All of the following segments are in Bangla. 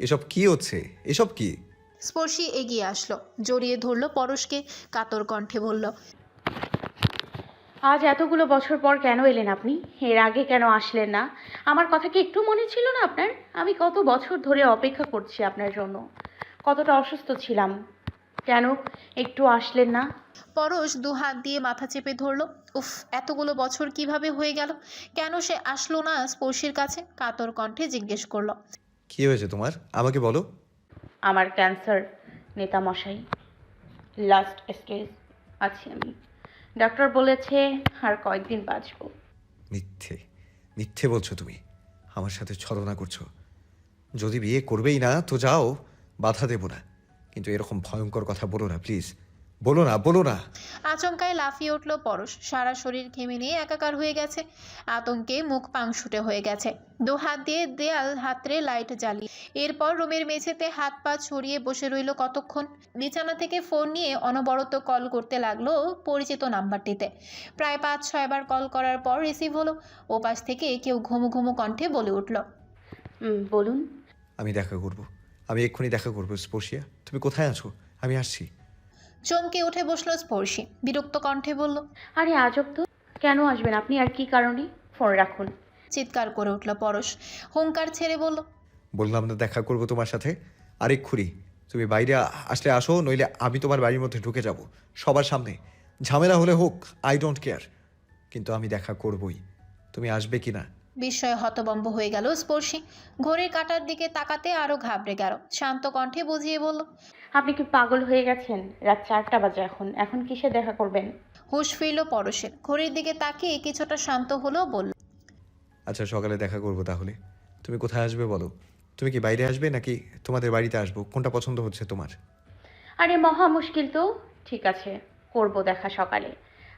এসব কি হচ্ছে? এসব কি? স্পর্শী এগিয়ে আসলো জড়িয়ে ধরলো পরশকে কাতর কণ্ঠে বলল আজ এতগুলো বছর পর কেন এলেন আপনি? এর আগে কেন আসলেন না? আমার কথা কি একটু মনে ছিল না আপনার? আমি কত বছর ধরে অপেক্ষা করছি আপনার জন্য। কতটা অসুস্থ ছিলাম। কেন একটু আসলেন না? পরশ দু হাত দিয়ে মাথা চেপে ধরলো উফ এতগুলো বছর কীভাবে হয়ে গেল? কেন সে আসলো না স্পর্শীর কাছে? কাতর কণ্ঠে জিজ্ঞেস করল কি হয়েছে তোমার? আমাকে বলো। আমার ক্যান্সার নেতামশাই লাস্ট স্টেজ আছি আমি। ডক্টর বলেছে আর কয়েকদিন বাঁচবো। মিথ্যে মিথ্যে বলছো তুমি। আমার সাথে ছলনা করছ। যদি বিয়ে করবেই না তো যাও বাধা দেবো না। কিন্তু এরকম ভয়ঙ্কর কথা বলো না প্লিজ বলো না বলো না। আচমকায় লাফিয়ে উঠল পরশ। সারা শরীর ঘেমে নিয়ে একাকার হয়ে গেছে। আতঙ্কে মুখ পাংশুটে হয়ে গেছে। দু হাত দিয়ে দেয়াল হাতরে লাইট জ্বালিয়ে এরপর রুমের মেঝেতে হাত পা ছড়িয়ে বসে রইল কতক্ষণ। বিছানা থেকে ফোন নিয়ে অনবরত কল করতে লাগল পরিচিত নাম্বারটিতে। প্রায় পাঁচ ছয়বার কল করার পর রিসিভ হলো। ওপাশ থেকে কেউ ঘুমু ঘুমু কণ্ঠে বলে উঠল হুম, বলুন। আমি দেখা করব। আমি এক্ষুনি দেখা করব স্পর্শিয়া তুমি কোথায় আছো? আমি আসছি। চমকে উঠে বসল স্পর্শী। বিরক্ত কণ্ঠে বলল আরে আজব তো। কেন আসবেন আপনি আর কি কারণে? ফোন রাখুন। চিৎকার করে উঠল পরশ। হুঙ্কার ছেড়ে বলল বললাম না দেখা করব তোমার সাথে? আরেকক্ষুনি তুমি বাইরে আসলে আসো নইলে আমি তোমার বাড়ির মধ্যে ঢুকে যাব। সবার সামনে। ঝামেলা হলে হোক আই ডোন্ট কেয়ার কিন্তু আমি দেখা করবই। তুমি আসবে কি না? বিস্ময়ে হতবম্ব হয়ে গেল স্পর্শী। ঘড়ির কাটার দিকে তাকাতে আরও ঘাবড়ে গেল। শান্ত কণ্ঠে বুঝিয়ে বলল আপনি কি পাগল হয়ে গেছেন? রাত চারটা বাজে এখন। এখন কিসে দেখা করবেন? হুঁশ ফিরল পরশের। ঘড়ির দিকে তাকিয়ে কিছুটা শান্ত হলো বলল আচ্ছা সকালে দেখা করব তাহলে। তুমি কোথায় আসবে বলো? তুমি কি বাইরে আসবে নাকি তোমাদের বাড়িতে আসব? কোনটা পছন্দ হচ্ছে তোমার? আরে মহা মুশকিল তো। ঠিক আছে করব দেখা সকালে।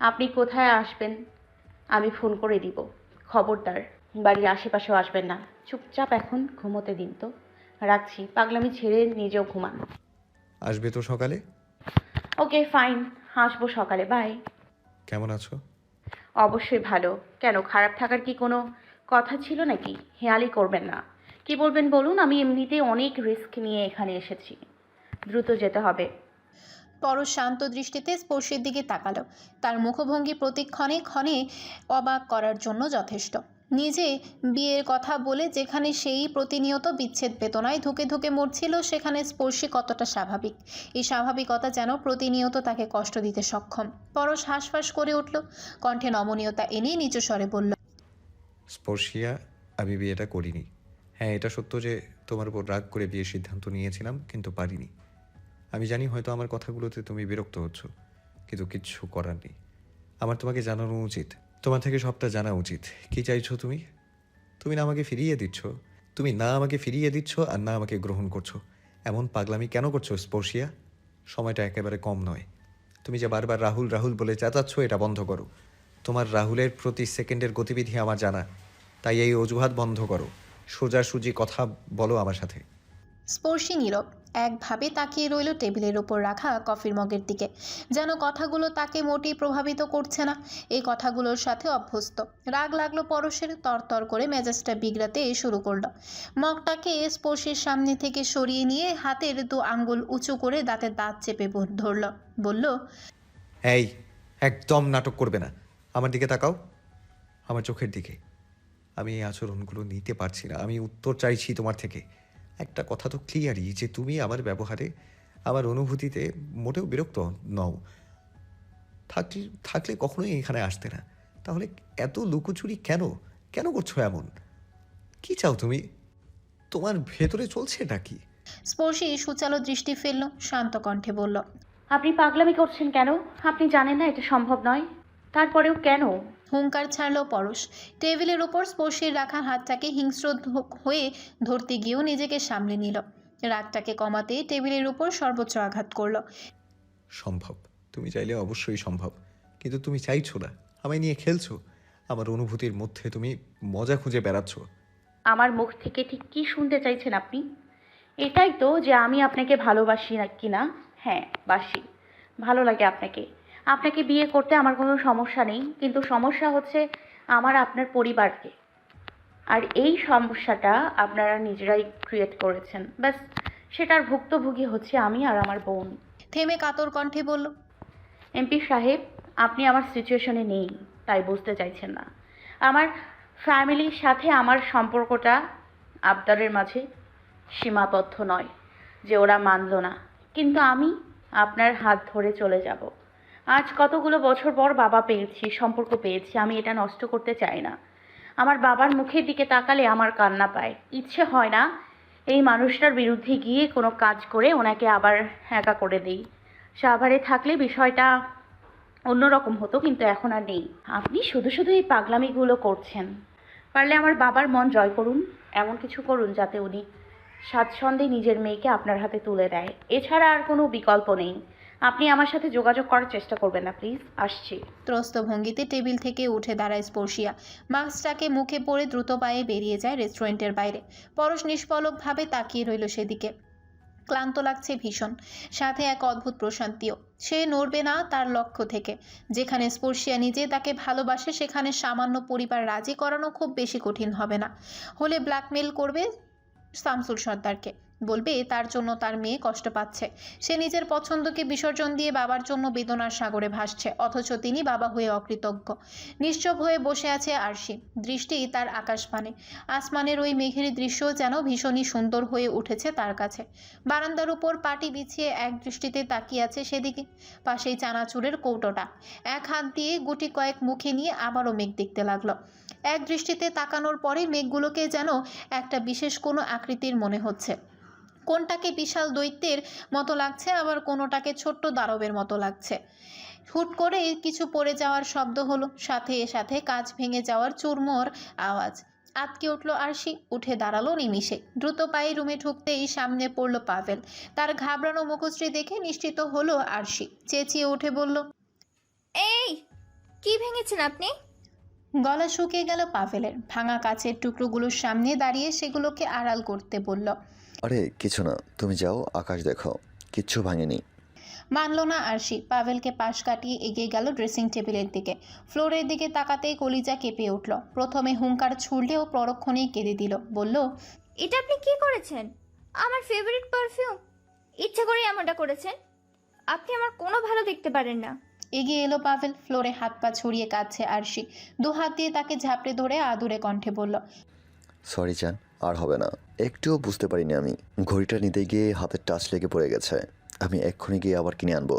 আপনি কোথায় আসবেন? আমি ফোন করে দিব। খবরদার বাড়ির আশেপাশেও আসবেন না। চুপচাপ এখন ঘুমোতে দিন তো। রাখছি। পাগলামি ছেড়ে নিজেও ঘুমান। আসবে তো সকালে? ওকে ফাইন আসব সকালে বাই কেমন আছো? অবশ্যই ভালো। কেন খারাপ থাকার কি কোনো কথা ছিল নাকি? হেয়ালি করবেন না। কি বলবেন বলুন আমি এমনিতেই অনেক রিস্ক নিয়ে এখানে এসেছি। দ্রুত যেতে হবে। পরশ শান্ত দৃষ্টিতে স্পর্শের দিকে তাকালো। তার মুখভঙ্গি প্রতিক্ষণে ক্ষণে অবাক করার জন্য যথেষ্ট। নিজে বিয়ের কথা বলে যেখানে সেই প্রতিনিয়ত বিচ্ছেদ বেদনায় ধুকে ধুকে মরছিল, সেখানে স্পর্শী কতটা স্বাভাবিক? এই স্বাভাবিকতা যেন প্রতিনিয়ত তাকে কষ্ট দিতে সক্ষম। পরশ হাঁসফাঁস করে উঠল। কণ্ঠে নমনীয়তা এনে নিচু স্বরে বলল, স্পর্শিয়া, আমি বিয়েটা করিনি। হ্যাঁ এটা সত্য যে তোমার উপর রাগ করে বিয়ের সিদ্ধান্ত নিয়েছিলাম, কিন্তু পারিনি। আমি জানি হয়তো আমার কথাগুলোতে তুমি বিরক্ত হচ্ছ, কিন্তু কিচ্ছু করার নেই। আমার তোমাকে জানানো উচিত তোমার থেকে সবটা জানা উচিত। কি চাইছো তুমি? তুমি না আমাকে ফিরিয়ে দিচ্ছ। তুমি না আমাকে ফিরিয়ে দিচ্ছ আর না আমাকে গ্রহণ করছ। এমন পাগলামি কেন করছ, স্পর্শিয়া? সময়টা একেবারে কম নয়। তুমি যে বারবার রাহুল রাহুল বলে চেঁচাচ্ছ, এটা বন্ধ করো। তোমার রাহুলের প্রতি সেকেন্ডের গতিবিধি আমার জানা। তাই এই অজুহাত বন্ধ করো। সোজাসুজি কথা বলো আমার সাথে। স্পর্শী নীরব। একভাবে তাকিয়ে রইল টেবিলের ওপর রাখা কফির মগের দিকে। যেন কথাগুলো তাকে মোটেই প্রভাবিত করছে না। এই কথাগুলোর সাথে অভ্যস্ত। রাগ লাগল পরশের তরতর করে মেজাজটা বিগড়াতে শুরু করল। মগটাকে স্পর্শের সামনে থেকে সরিয়ে নিয়ে হাতের দু আঙ্গুল উঁচু করে দাঁতে দাঁত চেপে ধরল। বলল, এই, একদম নাটক করবে না। আমার দিকে তাকাও। আমার চোখের দিকে। আমি এই আচরণগুলো নিতে পারছি না। আমি উত্তর চাইছি তোমার থেকে। একটা কথা তো ক্লিয়ারই যে তুমি আমার ব্যবহারে আমার অনুভূতিতে মোটেও বিরক্ত নও। থাকলে থাকলে কখনোই এখানে আসতে না। তাহলে এত লুকোচুরি কেন? কেন করছ এমন? কি চাও তুমি? তোমার ভেতরে চলছে নাকি? স্পর্শী সুচালো দৃষ্টি ফেলল শান্ত কণ্ঠে বলল আপনি পাগলামি করছেন কেন? আপনি জানেন না এটা সম্ভব নয়। তারপরেও কেন? হুঙ্কার ছাড়ল পরশ। টেবিলের ওপর স্পর্শের রাখা হাতটাকে হিংস্র হয়ে ধরতে গিয়েও নিজেকে সামলে নিল। রাগটাকে কমাতে টেবিলের উপর সর্বোচ্চ আঘাত করল। সম্ভব তুমি চাইলে অবশ্যই সম্ভব কিন্তু তুমি চাইছো না আমায় নিয়ে খেলছো। আমার অনুভূতির মধ্যে তুমি মজা খুঁজে বেড়াচ্ছ। আমার মুখ থেকে ঠিক কি শুনতে চাইছেন আপনি? এটাই তো যে আমি আপনাকে ভালোবাসি না কি না হ্যাঁ বাসি। ভালো লাগে আপনাকে। আপনাকে বিয়ে করতে আমার কোনো সমস্যা নেই কিন্তু সমস্যা হচ্ছে আমার আপনার পরিবারকে। আর এই সমস্যাটা আপনারা নিজেরাই ক্রিয়েট করেছেন। ব্যাস সেটার ভুক্তভোগী হচ্ছে আমি আর আমার বোন। থেমে কাতর কণ্ঠে বলল এমপি সাহেব আপনি আমার সিচুয়েশনে নেই তাই বুঝতে চাইছেন না। আমার ফ্যামিলির সাথে আমার সম্পর্কটা আবদারের মাঝে সীমাবদ্ধ নয় যে ওরা মানলো না। কিন্তু আমি আপনার হাত ধরে চলে যাব। আজ কতগুলো বছর পর বাবা পেয়েছি, সম্পর্ক পেয়েছি, আমি এটা নষ্ট করতে চাই না। আমার বাবার মুখের দিকে তাকালে আমার কান্না পায়। ইচ্ছে হয় না এই মানুষটার বিরুদ্ধে গিয়ে কোনো কাজ করে ওনাকে আবার একা করে দেই। সাভারে থাকলে বিষয়টা অন্যরকম হতো, কিন্তু এখন আর নেই। আপনি শুধু শুধু এই পাগলামিগুলো করছেন। পারলে আমার বাবার মন জয় করুন, এমন কিছু করুন যাতে উনি স্বাচ্ছন্দ্যে নিজের মেয়েকে আপনার হাতে তুলে দেয়। এছাড়া আর কোনো বিকল্প নেই। আপনি আমার সাথে যোগাযোগ করার চেষ্টা করবেন না, প্লিজ। আসছি। ত্রস্ত ভঙ্গিতে টেবিল থেকে উঠে দাঁড়ায় স্পর্শিয়া। মাস্কটাকে মুখে পরে দ্রুত পায়ে বেরিয়ে যায় রেস্টুরেন্টের বাইরে। পরশ নিষ্পলকভাবে তাকিয়ে রইল সেদিকে। ক্লান্ত লাগছে ভীষণ। সাথে এক অদ্ভুত প্রশান্তিও। সে নড়বে না তার লক্ষ্য থেকে। যেখানে স্পর্শিয়া নিজে তাকে ভালোবাসে, সেখানে সামান্য পরিবার রাজি করানো খুব বেশি কঠিন হবে না। হলে ব্ল্যাকমেল করবে শামসুল সর্দারকে। বলবে, তার জন্য তার মেয়ে কষ্ট পাচ্ছে। সে নিজের পছন্দকে বিসর্জন দিয়ে বাবার জন্য বেদনার সাগরে ভাসছে, অথচ তিনি বাবা হয়ে অকৃতজ্ঞ। নিশ্চব হয়ে বসে আছে আরশি। দৃষ্টি তার আকাশপানে। আসমানের ওই মেঘের দৃশ্য যেন ভীষণই সুন্দর হয়ে উঠেছে তার কাছে। বারান্দার উপর পাটি বিছিয়ে এক দৃষ্টিতে তাকিয়ে আছে সেদিকে। পাশেই চানাচুরের কৌটোটা। এক হাত দিয়ে গুটি কয়েক মুখে নিয়ে আবারও মেঘ দেখতে লাগল। এক দৃষ্টিতে তাকানোর পরে মেঘগুলোকে যেন একটা বিশেষ কোনো আকৃতির মনে হচ্ছে। কোনটাকে বিশাল দৈত্যের মতো লাগছে আবার কোনোটাকে ছোট্ট দানবের মতো লাগছে। হুট করে কিছু পড়ে যাওয়ার শব্দ হলো সাথে সাথে কাজ ভেঙে যাওয়ার চুরমোর আওয়াজ। আতকে উঠল আরশি উঠে দাঁড়াল নিমিষে। দ্রুত পায়ে রুমে ঢুকতেই সামনে পড়ল পাভেল। তার ঘাবড়ানো মুখশ্রী দেখে নিশ্চিত হলো আরশি। চেঁচিয়ে উঠে বলল এই কি ভেঙেছেন আপনি? গলা শুকিয়ে গেল পাভেলের। ভাঙা কাছের টুকরোগুলোর সামনে দাঁড়িয়ে সেগুলোকে আড়াল করতে বলল আরে কিছু না। তুমি যাও আকাশ দেখো কিচ্ছু ভাঙেনি। মানল না আরশি। পাভেলকে পাশ কাটিয়ে এগিয়ে গেল ড্রেসিং টেবিলের দিকে। ফ্লোরের দিকে তাকাতেই কলিজা কেঁপে উঠল। প্রথমে হুঙ্কার ছুড়লেও পরক্ষণেই কেঁদে দিল। বলল এটা আপনি কি করেছেন? আমার ফেভারিট পারফিউম ইচ্ছে করে এমনটা করেছেন। আপনি আমার কোনো ভালো দেখতে পারেন না। এগিয়ে এলো পাভেল। ফ্লোরে হাত পা ছড়িয়ে কাঁদছে আরশি। দু হাত দিয়ে তাকে ঝাঁপড়ে ধরে আদুরে কণ্ঠে বলল সরি চান। আর হবে না। একটুও বুঝতে পারিনি আমি। ঘড়িটা নিতে গিয়ে হাতের টাচ লেগে পড়ে গেছে। আমি এক্ষুনি গিয়ে আবার কিনে আনব।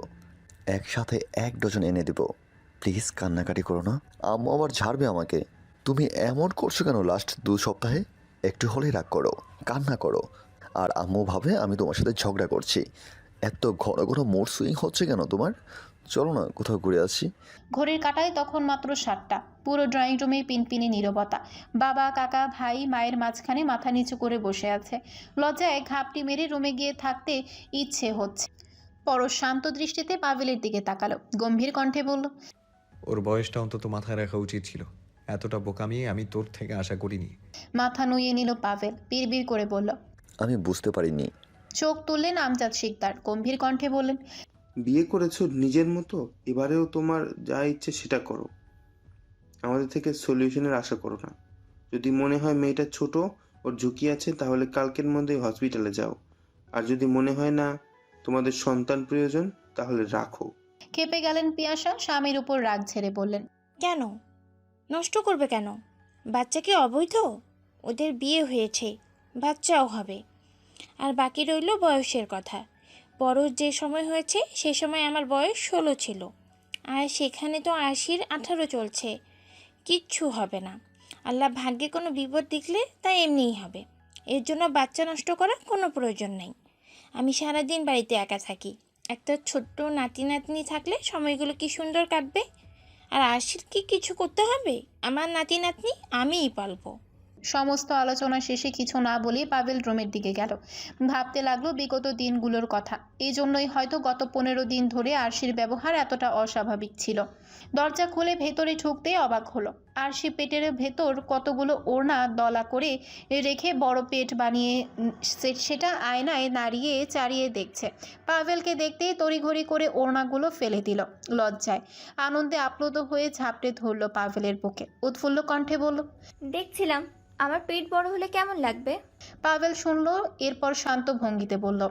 একসাথে এক ডজন এনে দিব। প্লিজ কান্নাকাটি করো না। আম্মু আবার ঝাড়বে আমাকে। তুমি এমন করছ কেন লাস্ট দু সপ্তাহে? একটু হলেই রাগ করো। কান্না করো। আর আম্মু ভাবে আমি তোমার সাথে ঝগড়া করছি। এত ঘন ঘন মোড সুইং হচ্ছে কেন তোমার? চলো না কোথাও ঘুরে আসি। ঘড়ির কাটায় তখন মাত্র সাতটা। পুরো ড্রয়িং রুমে পিনপিনে নীরবতা। বাবা কাকা ভাই মায়ের মাঝখানে মাথা নিচু করে বসে আছে। লজ্জায় ঘাপটি মেরে রুমে গিয়ে থাকতে ইচ্ছে হচ্ছে। পরশ শান্ত দৃষ্টিতে পাভেলের দিকে তাকালো। গম্ভীর কণ্ঠে বলল ওর বয়সটা অন্তত মাথায় রাখা উচিত ছিল। এতটা বোকামি আমি তোর থেকে আশা করিনি। মাথা নুইয়ে নিল পাভেল। বিড়বিড় করে বলল আমি বুঝতে পারিনি। চোখ তুললেন আমজাদ শিকদার। গম্ভীর কণ্ঠে বললেন বিয়ে করেছ নিজের মতো? এবারেও তোমার যা ইচ্ছে সেটা করো। আমাদের থেকে সলিউশনের আশা করো না। যদি মনে হয় মেয়েটা ছোট ওর ঝুঁকি আছে তাহলে কালকের মধ্যে হসপিটালে যাও। আর যদি মনে হয় না তোমাদের সন্তান প্রয়োজন তাহলে রাখো। খেপে গেলেন পিয়াসা স্বামীর উপর রাগ ছেড়ে বললেন কেন? নষ্ট করবে কেন? বাচ্চা কি অবৈধ? ওদের বিয়ে হয়েছে বাচ্চাও হবে। আর বাকি রইল বয়সের কথা। বড় যে সময় হয়েছে, সে সময় আমার বয়স ষোলো ছিল। আর সেখানে তো আশির আঠারো চলছে। কিচ্ছু হবে না। আল্লাহ ভাগ্যে কোনো বিপদ দেখলে তা এমনিই হবে। এর জন্য বাচ্চা নষ্ট করার কোনো প্রয়োজন নেই। আমি সারাদিন বাড়িতে একা থাকি। একটা ছোট্ট নাতি নাতনি থাকলে সময়গুলো কি সুন্দর কাটবে? আর আশির কি কিছু করতে হবে? আমার নাতি নাতনি আমিই পালবো। সমস্ত আলোচনা শেষে কিছু না বলেই পাভেল রুমের দিকে গেল। ভাবতে লাগল বিগত দিনগুলোর কথা। এই জন্যই হয়তো গত পনেরো দিন ধরে আরশির ব্যবহার এতটা অস্বাভাবিক ছিল। দরজা খুলে ভেতরে ঢুকতেই অবাক হলো। আরশি পেটের ভেতর কতগুলো ওড়না দলা করে রেখে বড় পেট বানিয়ে সে- সেটা আয়নায় নাড়িয়ে চাড়িয়ে দেখছে। পাভেলকে দেখতেই তড়িঘড়ি করে ওড়নাগুলো ফেলে দিল লজ্জায়। আনন্দে আপ্লুত হয়ে ঝাপটে ধরল পাভেলের বুকে। উৎফুল্ল কণ্ঠে বলল দেখছিলাম আমার পেট বড় হলে কেমন লাগবে? পাভেল শুনল এরপর শান্ত ভঙ্গিতে বলল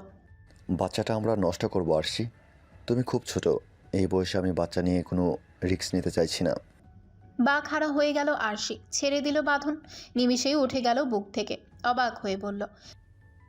বাচ্চাটা আমরা নষ্ট করব আরশি তুমি খুব ছোট এই বয়সে আমি বাচ্চা নিয়ে কোনো রিস্ক নিতে চাইছি না। বা খাড়া হয়ে গেল আরশি। ছেড়ে দিল বাঁধন। নিমিষেই উঠে গেল বুক থেকে। অবাক হয়ে বলল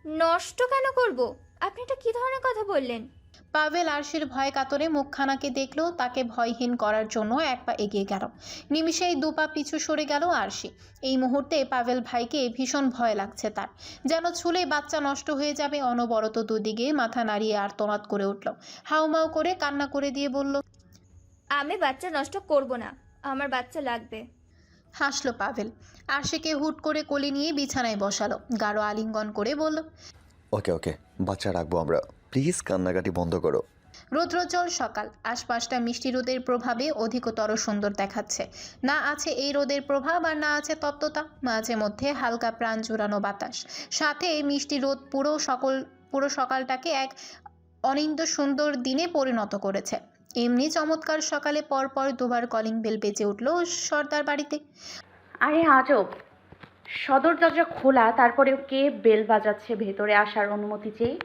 নষ্ট কেন করব? আপনি এটা কি ধরনের কথা বললেন? পাভেল আরশির ভয় কাতরে মুখখানাকে দেখল তাকে ভয়হীন করার জন্য এক পা এগিয়ে গেল। নিমিষেই দু পা পিছু সরে গেল আরশি। এই মুহূর্তে পাভেল ভাইকে ভীষণ ভয় লাগছে তার। যেন ছুলে বাচ্চা নষ্ট হয়ে যাবে অনবরত দুদিকে মাথা নাড়িয়ে আর্তনাদ করে উঠল। হাউমাউ করে কান্না করে দিয়ে বলল আমি বাচ্চা নষ্ট করব না। আমার বাচ্চা লাগবে। হাসলো পাভেল। আরশিকে হুট করে কোলে নিয়ে বিছানায় বসালো। গাঢ় আলিঙ্গন করে বলল ওকে ওকে বাচ্চা রাখব আমরা। প্লিজ কান্নাকাটি বন্ধ করো। রৌদ্রোজ্জ্বল সকাল। আশপাশটা মিষ্টি রোদের প্রভাবে অধিকতর সুন্দর দেখাচ্ছে। না আছে এই রোদের প্রভাব আর না আছে তত্ত্বতা মাঝে মধ্যে হালকা প্রাণ জুড়ানো বাতাস। সাথে মিষ্টি রোদ পুরো সকল পুরো সকালটাকে এক অনিন্দ সুন্দর দিনে পরিণত করেছে। এমনি চমৎকার সকালে পরপর দুবার কলিং বেল বেজে উঠল সর্দার বাড়িতে। আরে আজব। সদর দরজা খোলা তারপরে কে বেল বাজাচ্ছে ভেতরে আসার অনুমতি চেয়ে?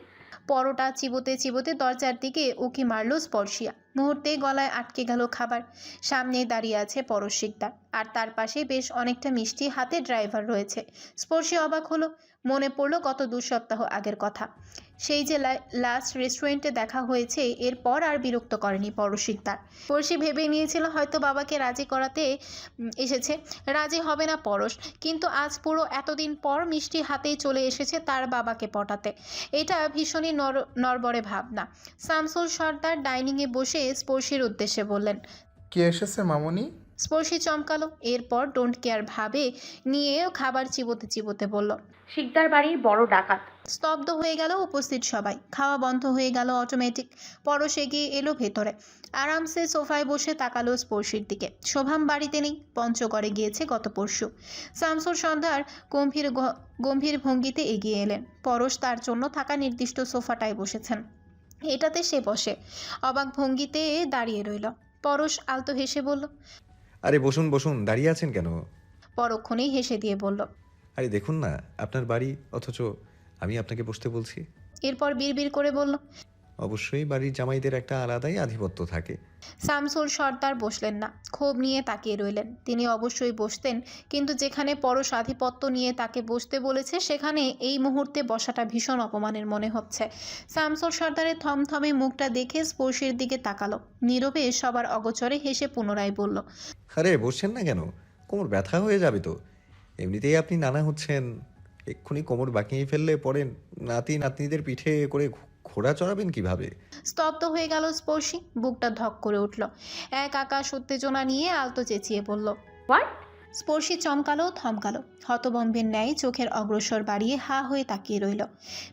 পরোটা চিবোতে চিবোতে দরজার দিকে উকি মারল স্পর্শিয়া। মুহূর্তে গলায় আটকে গেল খাবার। সামনে দাঁড়িয়ে আছে পরশ শিকদার। আর তার পাশে বেশ অনেকটা মিষ্টি হাতে ড্রাইভার রয়েছে। স্পর্শী অবাক হলো। মনে পড়ল গত দু সপ্তাহ আগের কথা। সেই যে লাস্ট রেস্টুরেন্টে দেখা হয়েছে, এরপর আর বিরক্ত করেনি পরশ শিকদার পরশি ভেবে নিয়েছিল হয়তো বাবাকে রাজি করাতে এসেছে। রাজি হবে না পরশ, কিন্তু আজ পুরো এতদিন পর মিষ্টি হাতেই চলে এসেছে তার বাবাকে পটাতে। এটা ভীষণই নর, নরবরে ভাবনা। শামসুল সর্দার ডাইনিংয়ে বসে স্পর্শীর উদ্দেশ্যে বললেন, কে এসেছে মামনি? স্পর্শী চমকালো। এরপর ডোন্ট কেয়ার ভাবে নিয়ে খাবার চিবোতে চিবোতে বলল শিকদার বাড়ির বড় ডাকাত। স্তব্ধ হয়ে গেল উপস্থিত সবাই। খাওয়া বন্ধ হয়ে গেল অটোমেটিক পরশ এগিয়ে এলো ভেতরে। আরামসে সোফায় বসে তাকালো স্পর্শীর দিকে। শোভাম বাড়িতে নেই পঞ্চগড়ে গিয়েছে গত পরশু। শামসুর সন্ধ্যার গম্ভীর গম্ভীর ভঙ্গিতে এগিয়ে এলেন। পরশ তার জন্য থাকা নির্দিষ্ট সোফাটায় বসেছেন। এটাতে সে বসে। অবাক ভঙ্গিতে দাঁড়িয়ে রইল। পরশ আলতো হেসে বলল আরে বসুন বসুন দাঁড়িয়ে আছেন কেন? পরক্ষণেই হেসে দিয়ে বলল আরে দেখুন না আপনার বাড়ি অথচ আমি আপনাকে বসতে বলছি। এরপর বিড়বিড় করে বলল অবশ্যই বাড়ির জামাইদের একটা আলাদাই আধিপত্য থাকে। শামসুল সর্দার বসলেন না, ক্ষোভ নিয়ে তাকিয়ে রইলেন। তিনি অবশ্যই বসতেন, কিন্তু যেখানে পরশ আধিপত্য নিয়ে তাকে বসতে বলেছে, সেখানে এই মুহূর্তে বসাটা ভীষণ অপমানের মনে হচ্ছে। শামসুল সর্দারের থমথমে মুখটা দেখে স্পর্শের দিকে তাকালো। নীরবে সবার অগচরে হেসে পুনরায় বলল, আরে, বসছেন না কেন? কোমর ব্যথা হয়ে যাবে তো। এমনিতেই আপনি নানা হচ্ছেন। এক্ষুনি কোমর বাঁকিয়ে ফেললে পরে নাতি নাতনিদের পিঠে করে ঘোড়া চড়াবেন কীভাবে? স্তব্ধ হয়ে গেল স্পর্শী বুকটা ধক করে উঠল। এক আকাশ উত্তেজনা নিয়ে আলতো চেঁচিয়ে বলল হোয়াট স্পর্শী চমকালো, থমকালো। হতবম্বের ন্যায় চোখের অগ্রসর বাড়িয়ে হা হয়ে তাকিয়ে রইল।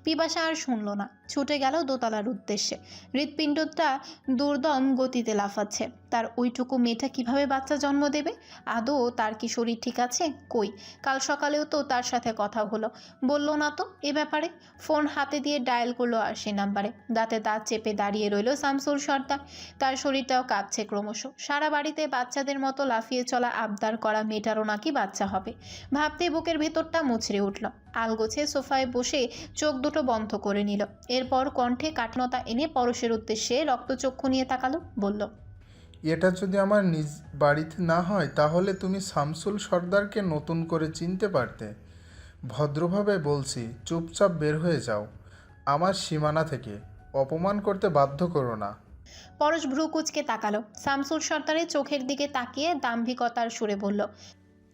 পিপাসা আর শুনল না। ছুটে গেল দোতলার উদ্দেশ্যে। হৃৎপিণ্ডটা দুর্দম গতিতে লাফাচ্ছে। তার ওইটুকু মেয়েটা কীভাবে বাচ্চা জন্ম দেবে? আদৌ তার কি শরীর ঠিক আছে? কই? কাল সকালেও তো তার সাথে কথা হলো। বলল, না তো, এ ব্যাপারে? ফোন হাতে দিয়ে ডায়াল করল আর সে নাম্বারে। দাঁতে দাঁত চেপে দাঁড়িয়ে রইল শামসুল সর্দার। তার শরীরটাও কাঁপছে ক্রমশ। সারা বাড়িতে বাচ্চাদের মতো লাফিয়ে চলা, আবদার করা মেয়েটারও নাকি বাচ্চা হবে। ভাবতে বুকের ভেতরটা মুচড়ে উঠল। আলগোছে সোফায় বসে চোখ দুটো বন্ধ করে নিল। এরপর কণ্ঠে কাঠনতা এনে পরশের উদ্দেশ্যে রক্তচক্ষু নিয়ে তাকালো বলল এটা যদি আমার নিজ বাড়িতে না হয় তাহলে তুমি শামসুল সর্দারকে নতুন করে চিনতে পারতে। ভদ্রভাবে বলছি চুপচাপ বের হয়ে যাও। আমার সীমানা থেকে। অপমান করতে বাধ্য করো না। পরশ ভ্রু কুচকে তাকালো। শামসুল সর্দারের চোখের দিকে তাকিয়ে দাম্ভিকতার সুরে বলল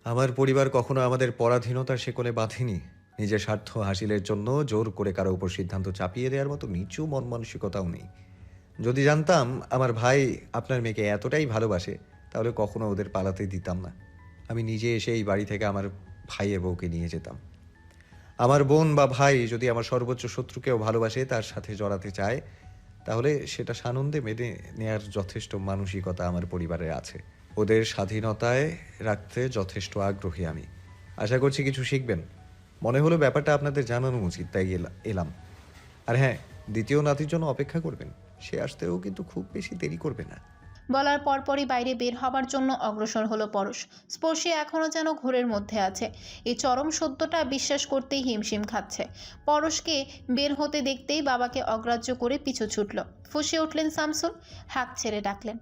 আমার পরিবার কখনো আমাদের পরাধীনতার শেকলে বাঁধেনি। নিজের স্বার্থ হাসিলের জন্য জোর করে কারও উপর সিদ্ধান্ত চাপিয়ে দেওয়ার মতো নিচু মন মানসিকতাও নেই। যদি জানতাম আমার ভাই আপনার মেয়েকে এতটাই ভালোবাসে, তাহলে কখনো ওদের পালাতে দিতাম না। আমি নিজে এসে এই বাড়ি থেকে আমার ভাইয়ের বউকে নিয়ে যেতাম। আমার বোন বা ভাই যদি আমার সর্বোচ্চ শত্রুকেও ভালোবাসে, তার সাথে জড়াতে চায়, তাহলে সেটা সানন্দে মেনে নেয়ার যথেষ্ট মানসিকতা আমার পরিবারের আছে। ওদের স্বাধীনতায় রাখতে যথেষ্ট আগ্রহী আমি। আশা করছি কিছু শিখবেন। মনে হলো ব্যাপারটা আপনাদের জানানো উচিত, তাই এলা- এলাম। আর হ্যাঁ দ্বিতীয় নাতির জন্য অপেক্ষা করবেন। সে আসতেও কিন্তু খুব বেশি দেরি করবে না। বলার পরপরই বাইরে বের হবার জন্য অগ্রসর হলো পরশ। স্পর্শে এখনও যেন ঘোরের মধ্যে আছে। এই চরম সত্যটা বিশ্বাস করতেই হিমশিম খাচ্ছে। পরশকে বের হতে দেখতেই বাবাকে অগ্রাহ্য করে পিছু ছুটল। ফুসে উঠলেন শামসুল হাত ছেড়ে ডাকলেন।